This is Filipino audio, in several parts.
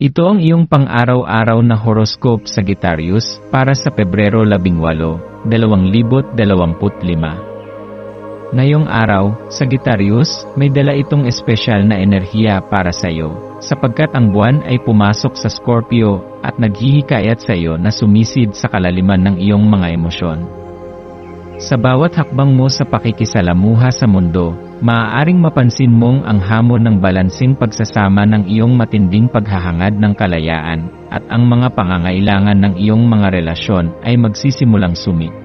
Ito ang iyong pang-araw-araw na horoscope Sagittarius para sa Pebrero 18, 2025. Ngayong araw, Sagittarius, may dala itong espesyal na enerhiya para sa iyo, sapagkat ang buwan ay pumasok sa Scorpio at naghihikayat sa iyo na sumisid sa kalaliman ng iyong mga emosyon. Sa bawat hakbang mo sa pakikisalamuha sa mundo, maaaring mapansin mong ang hamon ng balansing pagsasama ng iyong matinding paghahangad ng kalayaan, at ang mga pangangailangan ng iyong mga relasyon ay magsisimulang sumit.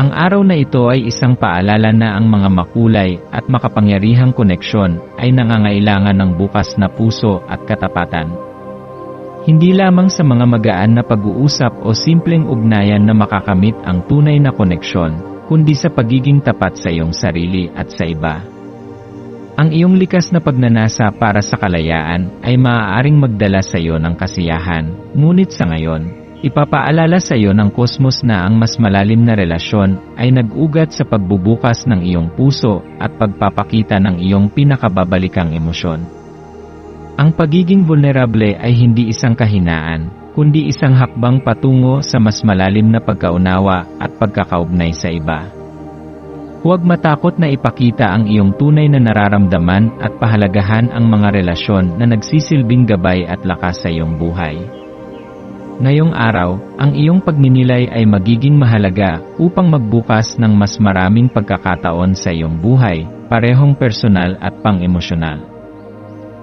Ang araw na ito ay isang paalala na ang mga makulay at makapangyarihang koneksyon ay nangangailangan ng bukas na puso at katapatan. Hindi lamang sa mga magaan na pag-uusap o simpleng ugnayan na makakamit ang tunay na koneksyon, kundi sa pagiging tapat sa iyong sarili at sa iba. Ang iyong likas na pagnanasa para sa kalayaan ay maaaring magdala sa iyo ng kasiyahan, ngunit sa ngayon, ipapaalala sa iyo ng kosmos na ang mas malalim na relasyon ay nag-ugat sa pagbubukas ng iyong puso at pagpapakita ng iyong pinakababalikang emosyon. Ang pagiging vulnerable ay hindi isang kahinaan, kundi isang hakbang patungo sa mas malalim na pagkaunawa at pagkakaugnay sa iba. Huwag matakot na ipakita ang iyong tunay na nararamdaman at pahalagahan ang mga relasyon na nagsisilbing gabay at lakas sa iyong buhay. Ngayong araw, ang iyong pagninilay ay magiging mahalaga upang magbukas ng mas maraming pagkakataon sa iyong buhay, parehong personal at pang-emosyonal.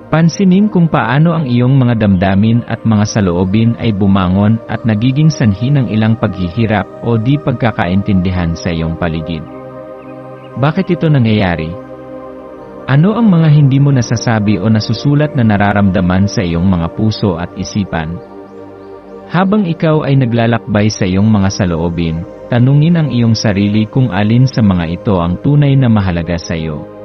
Pansinin kung paano ang iyong mga damdamin at mga saloobin ay bumangon at nagiging sanhi ng ilang paghihirap o di pagkakaintindihan sa iyong paligid. Bakit ito nangyayari? Ano ang mga hindi mo nasasabi o nasusulat na nararamdaman sa iyong mga puso at isipan? Habang ikaw ay naglalakbay sa iyong mga saloobin, tanungin ang iyong sarili kung alin sa mga ito ang tunay na mahalaga sa iyo.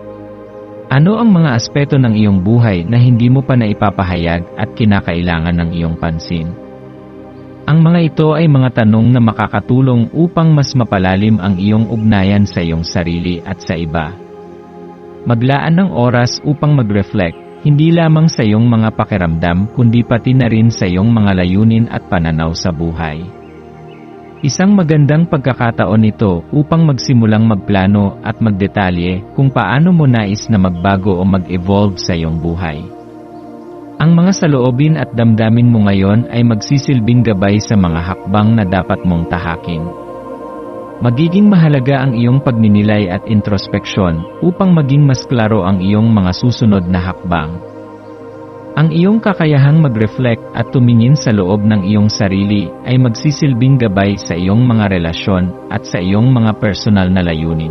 Ano ang mga aspeto ng iyong buhay na hindi mo pa naipapahayag at kinakailangan ng iyong pansin? Ang mga ito ay mga tanong na makakatulong upang mas mapalalim ang iyong ugnayan sa iyong sarili at sa iba. Maglaan ng oras upang mag-reflect, hindi lamang sa iyong mga pakiramdam kundi pati na rin sa iyong mga layunin at pananaw sa buhay. Isang magandang pagkakataon ito upang magsimulang magplano at magdetalye kung paano mo nais na magbago o mag-evolve sa iyong buhay. Ang mga saloobin at damdamin mo ngayon ay magsisilbing gabay sa mga hakbang na dapat mong tahakin. Magiging mahalaga ang iyong pagninilay at introspeksyon upang maging mas klaro ang iyong mga susunod na hakbang. Ang iyong kakayahang mag-reflect at tumingin sa loob ng iyong sarili ay magsisilbing gabay sa iyong mga relasyon at sa iyong mga personal na layunin.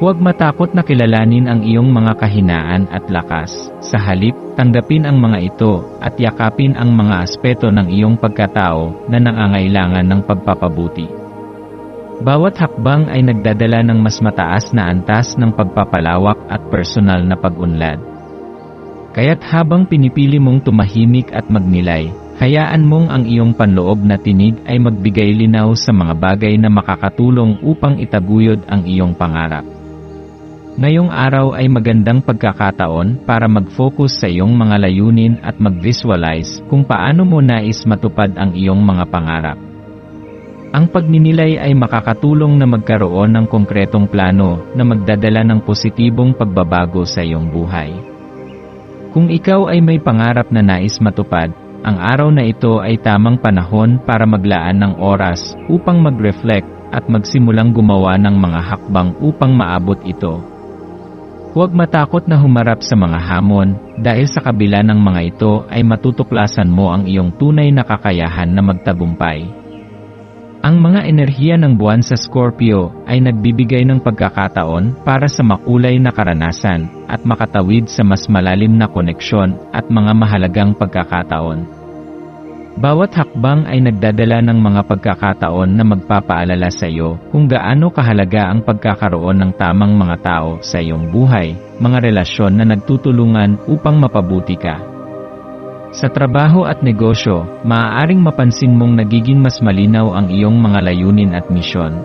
Huwag matakot na kilalanin ang iyong mga kahinaan at lakas. Sa halip, tanggapin ang mga ito at yakapin ang mga aspeto ng iyong pagkatao na nangangailangan ng pagpapabuti. Bawat hakbang ay nagdadala ng mas mataas na antas ng pagpapalawak at personal na pag-unlad. Kaya't habang pinipili mong tumahimik at magnilay, hayaan mong ang iyong panloob na tinig ay magbigay linaw sa mga bagay na makakatulong upang itaguyod ang iyong pangarap. Ngayong araw ay magandang pagkakataon para mag-focus sa iyong mga layunin at mag-visualize kung paano mo nais matupad ang iyong mga pangarap. Ang pagninilay ay makakatulong na magkaroon ng konkretong plano na magdadala ng positibong pagbabago sa iyong buhay. Kung ikaw ay may pangarap na nais matupad, ang araw na ito ay tamang panahon para maglaan ng oras upang mag-reflect at magsimulang gumawa ng mga hakbang upang maabot ito. Huwag matakot na humarap sa mga hamon dahil sa kabila ng mga ito ay matutuklasan mo ang iyong tunay na kakayahan na magtagumpay. Ang mga enerhiya ng buwan sa Scorpio ay nagbibigay ng pagkakataon para sa makulay na karanasan at makatawid sa mas malalim na koneksyon at mga mahalagang pagkakataon. Bawat hakbang ay nagdadala ng mga pagkakataon na magpapaalala sa iyo kung gaano kahalaga ang pagkakaroon ng tamang mga tao sa iyong buhay, mga relasyon na nagtutulungan upang mapabuti ka. Sa trabaho at negosyo, maaaring mapansin mong nagiging mas malinaw ang iyong mga layunin at misyon.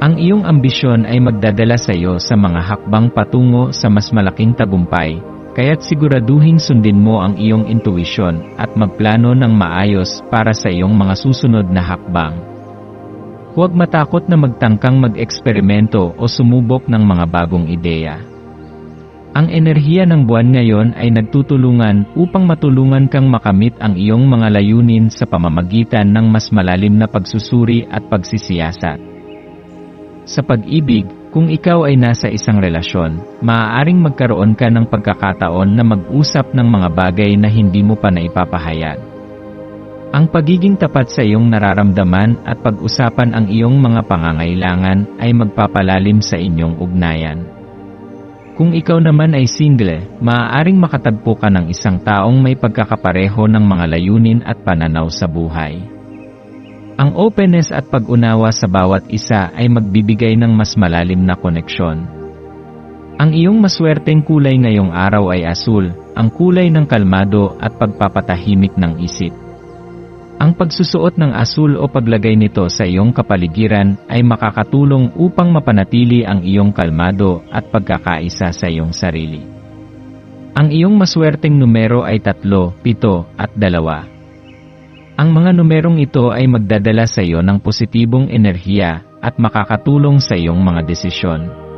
Ang iyong ambisyon ay magdadala sa iyo sa mga hakbang patungo sa mas malaking tagumpay, kaya't siguraduhin sundin mo ang iyong intuisyon at magplano ng maayos para sa iyong mga susunod na hakbang. Huwag matakot na magtangkang mag-eksperimento o sumubok ng mga bagong ideya. Ang enerhiya ng buwan ngayon ay nagtutulungan upang matulungan kang makamit ang iyong mga layunin sa pamamagitan ng mas malalim na pagsusuri at pagsisiyasat. Sa pag-ibig, kung ikaw ay nasa isang relasyon, maaaring magkaroon ka ng pagkakataon na mag-usap ng mga bagay na hindi mo pa naipapahayag. Ang pagiging tapat sa iyong nararamdaman at pag-usapan ang iyong mga pangangailangan ay magpapalalim sa inyong ugnayan. Kung ikaw naman ay single, maaaring makatagpo ka ng isang taong may pagkakapareho ng mga layunin at pananaw sa buhay. Ang openness at pag-unawa sa bawat isa ay magbibigay ng mas malalim na koneksyon. Ang iyong maswerteng kulay ngayong araw ay asul, ang kulay ng kalmado at pagpapatahimik ng isip. Ang pagsusuot ng asul o paglagay nito sa iyong kapaligiran ay makakatulong upang mapanatili ang iyong kalmado at pagkakaisa sa iyong sarili. Ang iyong maswerteng numero ay 3, 7 at 2. Ang mga numerong ito ay magdadala sa iyo ng positibong enerhiya at makakatulong sa iyong mga desisyon.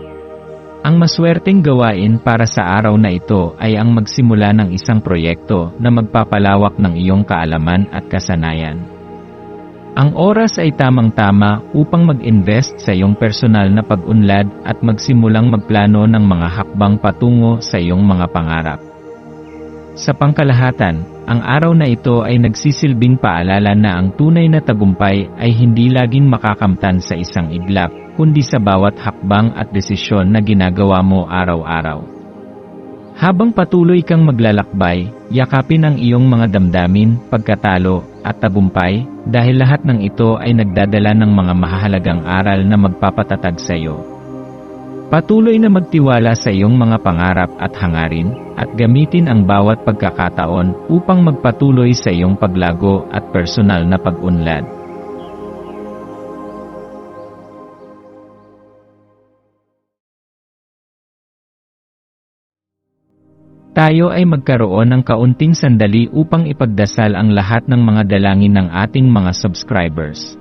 Ang maswerteng gawain para sa araw na ito ay ang magsimula ng isang proyekto na magpapalawak ng iyong kaalaman at kasanayan. Ang oras ay tamang-tama upang mag-invest sa iyong personal na pag-unlad at magsimulang magplano ng mga hakbang patungo sa iyong mga pangarap. Sa pangkalahatan, ang araw na ito ay nagsisilbing paalala na ang tunay na tagumpay ay hindi laging makakamtan sa isang iglap, kundi sa bawat hakbang at desisyon na ginagawa mo araw-araw. Habang patuloy kang maglalakbay, yakapin ang iyong mga damdamin, pagkatalo, at tagumpay, dahil lahat ng ito ay nagdadala ng mga mahalagang aral na magpapatatag sa iyo. Patuloy na magtiwala sa iyong mga pangarap at hangarin, at gamitin ang bawat pagkakataon upang magpatuloy sa iyong paglago at personal na pag-unlad. Tayo ay magkaroon ng kaunting sandali upang ipagdasal ang lahat ng mga dalangin ng ating mga subscribers,